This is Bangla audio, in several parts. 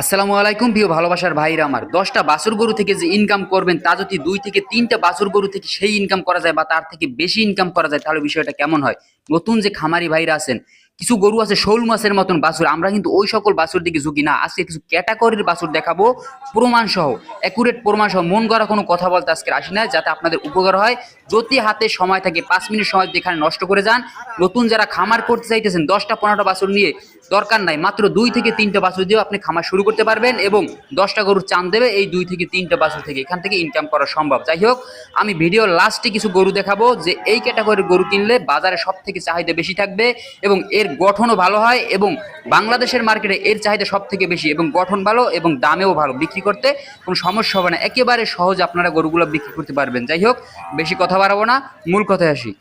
আসসালামু আলাইকুম প্রিয় ভালোবাসার ভাইরা আমার। দশটা বাছুর গরু থেকে যে ইনকাম করবেন, তা যদি দুই থেকে তিনটা বাছুর গরু থেকে সেই ইনকাম করা যায় বা তার থেকে বেশি ইনকাম করা যায়, তাহলে বিষয়টা কেমন হয়? নতুন যে খামারি ভাইরা আছেন কিছু গরু আছে, শোল মাছের মতন বাছুর। আমরা কিন্তু ওই সকল বাছুর দিকে ঝুঁকি না। আজকে কিছু ক্যাটাগরির বাছুর দেখাবো প্রমাণ সহ অ্যাকুরেট প্রমাণ সহ মন গড়া কোনো কথা বলতে আজকে আসি না যাতে আপনাদের উপকার হয়। যদি হাতে সময় থাকে, পাঁচ মিনিট সময় এখানে নষ্ট করে যান। নতুন যারা খামার করতে চাইতেছেন, দশটা, পনেরোটা বাছুর নিয়ে দরকার নাই। মাত্র দুই থেকে তিনটা বাছুর দিয়েও আপনি খামার শুরু করতে পারবেন এবং দশটা গরুর চান দেবে এই দুই থেকে তিনটা বাছুর থেকে। এখান থেকে ইনকাম করা সম্ভব। যাই হোক, আমি ভিডিও লাস্টে কিছু গরু দেখাবো, যে এই ক্যাটাগরির গরু কিনলে বাজারে সব থেকে চাহিদা বেশি থাকবে এবং এর গঠনও ভালো হয় এবং বাংলাদেশের মার্কেটে এর চাহিদা সব থেকে বেশি এবং গঠন ভালো এবং দামেও ভালো বিক্রি করতে কোনো সমস্যা হবে না। একেবারে সহজ আপনারা গরুগুলো বিক্রি করতে পারবেন। যাই হোক, বেশি কথা বাড়াবো না, মূল কথায় আসি।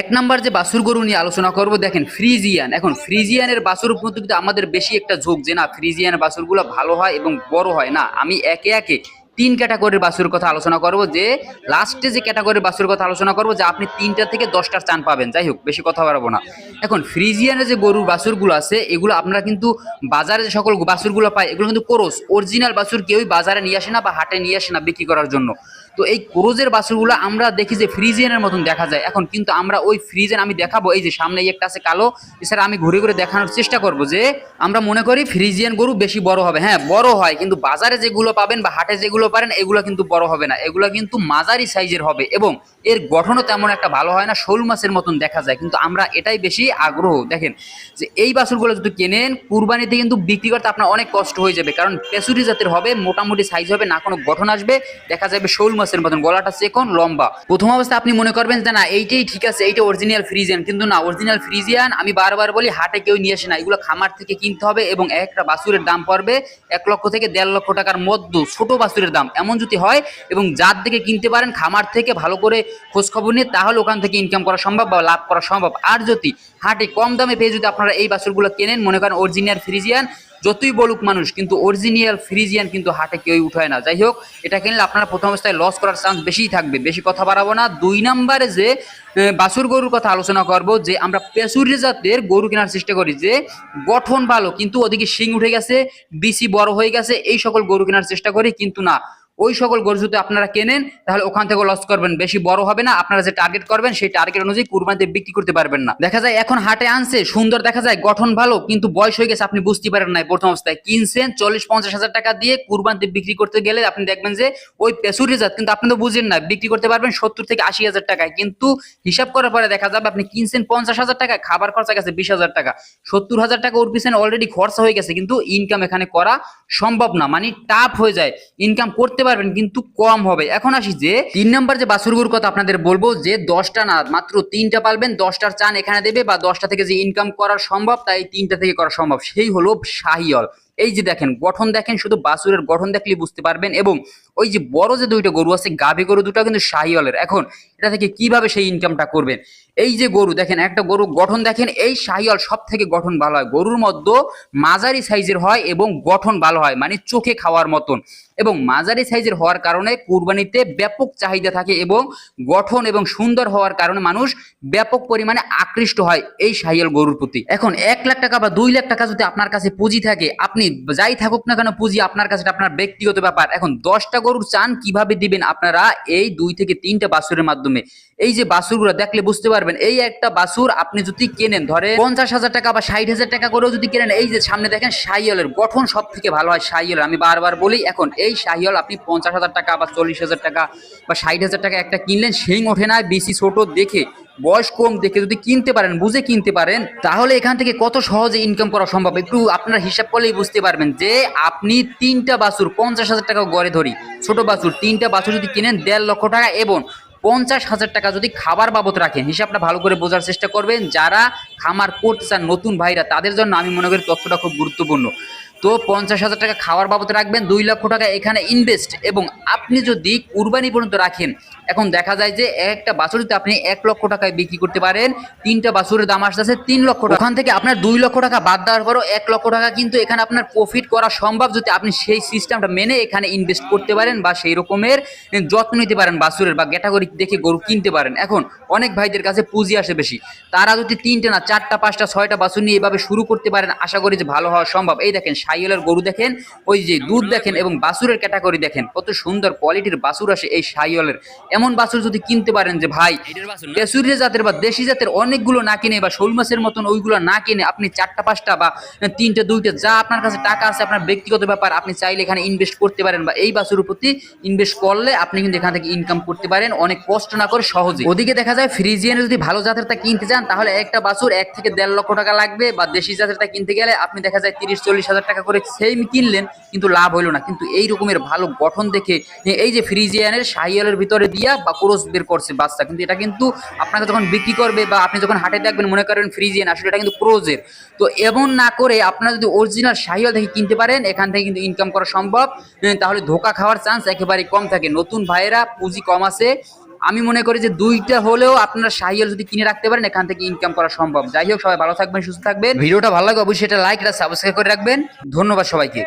এক নাম্বার যে বাছুর গরু নিয়ে আলোচনা করব, দেখেন ফ্রিজিয়ান। এখন ফ্রিজিয়ানের বাছুর প্রতি কিন্তু আমাদের বেশি একটা ঝোঁক যে না ফ্রিজিয়ান বাছুরগুলো ভালো হয় এবং বড় হয় না। আমি একে একে তিন ক্যাটাগরির বাসুর কথা আলোচনা করব যে লাস্টে যে ক্যাটাগরির বাসুর কথা আলোচনা করব যে, আপনি তিনটা থেকে দশটার চান পাবেন। যাই হোক, বেশি কথা বাড়াবো না। এখন, ফ্রিজিয়ানের যে গরুর বাছুরগুলো আছে, এগুলো আপনারা কিন্তু বাজারে যে সকল বাছুরগুলো পায়, এগুলো কিন্তু কোরস। অরিজিনাল বাছুর কেউই বাজারে নিয়ে আসে না বা হাটে নিয়ে আসে না বিক্রি করার জন্য। তো এই ক্রোজের বাছুরগুলো আমরা দেখি যে ফ্রিজিয়ানের মতন দেখা যায়। এখন কিন্তু আমরা ওই ফ্রিজেন আমি দেখাবো, এই যে সামনে একটা আছে কালো, এছাড়া আমি ঘুরে ঘুরে দেখানোর চেষ্টা করব যে আমরা মনে করি ফ্রিজিয়ান গরু বেশি বড় হবে। হ্যাঁ বড় হয়, কিন্তু বাজারে যেগুলো পাবেন বা হাটে যেগুলো পারেন, এগুলো কিন্তু বড় হবে না। এগুলো কিন্তু মাঝারি সাইজের হবে এবং এর গঠনও তেমন একটা ভালো হয় না, শোল মাছের মতন দেখা যায়। কিন্তু আমরা এটাই বেশি আগ্রহ। দেখেন যে এই বাছুরগুলো যদি কেনেন, কুরবানিতে কিন্তু বিক্রি করতে আপনার অনেক কষ্ট হয়ে যাবে, কারণ পেসুরি জাতের হবে, মোটামুটি সাইজ হবে, না কোনো গঠন আসবে, দেখা যাবে শোল মাছের মতন, গলাটা চেকন লম্বা। প্রথম অবস্থা আপনি মনে করবেন যে, না, এইটাই ঠিক আছে, এইটা অরিজিনাল ফ্রিজিয়ান কিন্তু না অরিজিনাল ফ্রিজিয়ান আমি বারবার বলি, হাটে কেউ নিয়ে আসে না। এগুলো খামার থেকে কিনতে হবে এবং একটা বাছুরের দাম পড়বে এক লক্ষ থেকে দেড় লক্ষ টাকার মধ্যে, ছোট বাছুরের দাম। এমন যদি হয় এবং যার থেকে কিনতে পারেন খামার থেকে ভালো করে খোঁজখবর নিয়ে, তাহলে ওখান থেকে ইনকাম করা সম্ভব বা লাভ করা সম্ভব। আর যদি হাটে কম দামে পেয়ে যদি আপনারা এই বাছুরগুলো কেনেন, মনে করেন অরিজিনাল ফ্রিজিয়ান যতই বলুক মানুষ, কিন্তু অরিজিনিয়াল ফ্রিজিয়ান কিন্তু হাটে কেউই উঠায় না। যাই হোক, এটা কিনলে আপনারা প্রথম অবস্থায় লস করার চান্স বেশিই থাকবে। বেশি কথা বাড়াবো না। দুই নাম্বারে যে বাসুর বাছুর গরুর কথা আলোচনা করব, যে আমরা পেশুরি জাতের গরু কেনার চেষ্টা করি, যে গঠন ভালো, কিন্তু ওদিকে শিং উঠে গেছে বিসি বড় হয়ে গেছে, এই সকল গরু কেনার চেষ্টা করি, কিন্তু না। ওই সকল গরু যদি আপনারা কেনেন, তাহলে ওখান থেকে লস করবেন। বেশি বড় হবে না, আপনারা যে টার্গেট করবেন, সেই টার্গেট অনুযায়ী কুরবানিতে বিক্রি করতে পারবেন না। দেখা যায় এখন হাটে আনছে, সুন্দর দেখা যায়, গঠন ভালো, কিন্তু বয়স হয়ে গেছে, আপনি বুঝতে পারেন না প্রথম অবস্থায়। কিনছেন চল্লিশ পঞ্চাশ হাজার টাকা দিয়ে কুরবানিতে বিক্রি করতে গেলে আপনি দেখবেন যে ওই পেশুরি জাত কিন্তু আপনি তো বুঝেন না, বিক্রি করতে পারবেন সত্তর থেকে আশি হাজার টাকায়। কিন্তু হিসাব করার পরে দেখা যাবে, আপনি কিনছেন পঞ্চাশ হাজার টাকা, খাবার খরচা গেছে বিশ হাজার টাকা। সত্তর হাজার টাকা ওর পিছনে অলরেডি খরচা হয়ে গেছে, কিন্তু ইনকাম এখানে করা সম্ভব না। মানে টাফ হয়ে যায়। ইনকাম করতে পারবেন, কিন্তু কম হবে। এখন আসি যে, তিন নম্বর যে বাছুরগুর কথা আপনাদের বলব, যে দশটা না, মাত্র তিনটা পালবেন, দশটার চান এখানে দেবে বা দশটা থেকে যে ইনকাম করা সম্ভব, তাই তিনটা থেকে করা সম্ভব। সেই হলো শাহিয়ল এই যে দেখেন, গঠন দেখেন, শুধু বাছুরের গঠন দেখলেই বুঝতে পারবেন এবং ওই যে বড় যে দুইটা গরু আছে, গাভী গরু দুটো কিন্তু শাহিওয়ালের। এখন এটা থেকে কীভাবে সেই ইনকামটা করবেন? এই যে গরু, দেখেন একটা গরু গঠন দেখেন, এই শাহিওয়াল সব থেকে গঠন ভালো হয়। গরুর মধ্যে মাঝারি সাইজের হয় এবং গঠন ভালো হয় মানে চোখে খাওয়ার মতন। এবং মাঝারি সাইজের হওয়ার কারণে কুরবানিতে ব্যাপক চাহিদা থাকে এবং গঠন এবং সুন্দর হওয়ার কারণে মানুষ ব্যাপক পরিমাণে আকৃষ্ট হয় এই শাহিয়াল গরুর প্রতি। এখন এক লাখ টাকা বা দুই লাখ টাকা যদি আপনার কাছে পুঁজি থাকে, আপনি যাই থাকুক না কেন, পুঁজি আপনার কাছে আপনার ব্যক্তিগত ব্যাপার। এখন দশটা গরুর চান কীভাবে দিবেন আপনারা এই দুই থেকে তিনটা বাছুরের মাধ্যমে? এই যে বাছুরগুলো দেখলে বুঝতে পারবেন, এই একটা বাছুর আপনি যদি কেনেন ধরে পঞ্চাশ হাজার টাকা বা ষাট হাজার টাকা করেও যদি কেনেন, এই যে সামনে দেখেন শাহিয়ালের গঠন সব থেকে ভালো হয় শাহিয়ালের আমি বারবার বলি, এখন এই শাহিয়াল আপনি পঞ্চাশ হাজার টাকা বা চল্লিশ হাজার টাকা বা ষাট হাজার টাকা একটা কিনলেন সেই ওঠে না, বেশি ছোট দেখে বয়স কম দেখে যদি কিনতে পারেন, বুঝে কিনতে পারেন, তাহলে এখান থেকে কত সহজে ইনকাম করা সম্ভব? একটু আপনারা হিসাব করলেই বুঝতে পারবেন যে আপনি তিনটা বাছুর, পঞ্চাশ হাজার টাকা গড়ে ধরি, ছোট বাছুর, তিনটা বাছুর যদি কিনেন, দেড় লক্ষ টাকা এবং পঞ্চাশ হাজার টাকা যদি খাবার বাবদ রাখেন, হিসাবটা ভালো করে বোঝার চেষ্টা করবেন। যারা খামার করতে চান, নতুন ভাইরা, তাদের জন্য আমি মনে করি তথ্যটা খুব গুরুত্বপূর্ণ। তো পঞ্চাশ হাজার টাকা খাওয়ার বাবদ রাখবেন, দুই লক্ষ টাকা এখানে ইনভেস্ট এবং আপনি যদি কুরবানি পর্যন্ত রাখেন, এখন দেখা যায় যে একটা বাছুরিতে আপনি এক লক্ষ টাকায় বিক্রি করতে পারেন, তিনটা বাছুরের দাম আসতেছে তিন লক্ষ টাকা। ওখান থেকে আপনার দুই লক্ষ টাকা বাদ দেওয়ার পরও এক লক্ষ টাকা কিন্তু এখানে আপনার প্রফিট করা সম্ভব যদি আপনি সেই সিস্টেমটা মেনে এখানে ইনভেস্ট করতে পারেন বা সেই রকমের যত্ন নিতে পারেন বাছুরের বা ক্যাটাগরি দেখে গরু কিনতে পারেন। এখন অনেক ভাইদের কাছে পুঁজি আসে বেশি। তারা যদি তিনটে না, চারটা, পাঁচটা, ছয়টা বাছুর নিয়ে এভাবে শুরু করতে পারেন, আশা করি যে ভালো হওয়া সম্ভব। এই দেখেন সাইওয়ালের গরু দেখেন ওই যে দুধ দেখেন এবং বাছুরের ক্যাটাগরি দেখেন কত সুন্দর কোয়ালিটির বাছুর আসে এই সাইওয়ালের। এমন বাছুর যদি কিনতে পারেন যে ভাই বেসুরিয়া জাতের বা দেশি জাতের অনেকগুলো না কিনে বা শোল মাছের মতন ওইগুলো না কিনে আপনি চারটা পাঁচটা বা তিনটে দুইটা যা আপনার কাছে টাকা আছে আপনার ব্যক্তিগত ব্যাপার আপনি চাইলে এখানে ইনভেস্ট করতে পারেন বা এই বাছুর প্রতি ইনভেস্ট করলে আপনি কিন্তু এখান থেকে ইনকাম করতে পারেন অনেক কষ্ট না করে সহজে। ওদিকে দেখা যায় ফ্রিজিয়ানে যদি ভালো জাতের তা কিনতে চান তাহলে একটা বাছুর এক থেকে দেড় লক্ষ টাকা লাগবে বা দেশি জাতের তা কিনতে গেলে আপনি দেখা যায় তিরিশ চল্লিশ হাজার টাকা করে সেম কিনলেন, কিন্তু লাভ হলো না। কিন্তু এই রকমের ভালো গঠন দেখে এই যে ফ্রিজিয়ানের সাহিয়ালের ভিতরে দিয়া বা ক্রোস বের করছে বাচ্চা, কিন্তু এটা কিন্তু আপনাকে যখন বিক্রি করবে বা আপনি যখন হাটে দেখবেন, মনে করেন ফ্রিজিয়ান, আসলে এটা কিন্তু ক্রোজের তো এমন না করে আপনারা যদি অরিজিনাল সাহিয়াল দেখে কিনতে পারেন, এখান থেকে কিন্তু ইনকাম করা সম্ভব। তাহলে ধোকা খাওয়ার চান্স একেবারে কম থাকে। নতুন ভাইয়েরা পুঁজি কম আছে। আমি মনে করি যে দুইটা হলেও আপনারা সাহিয়াল যদি কিনে রাখতে পারেন, এখান থেকে ইনকাম করা সম্ভব। যাই হোক, সবাই ভালো থাকবেন, সুস্থ থাকবেন। ভিডিওটা ভালো লাগে অবশ্যই এটা লাইক এটা সাবস্ক্রাইব করে রাখবেন। ধন্যবাদ সবাইকে।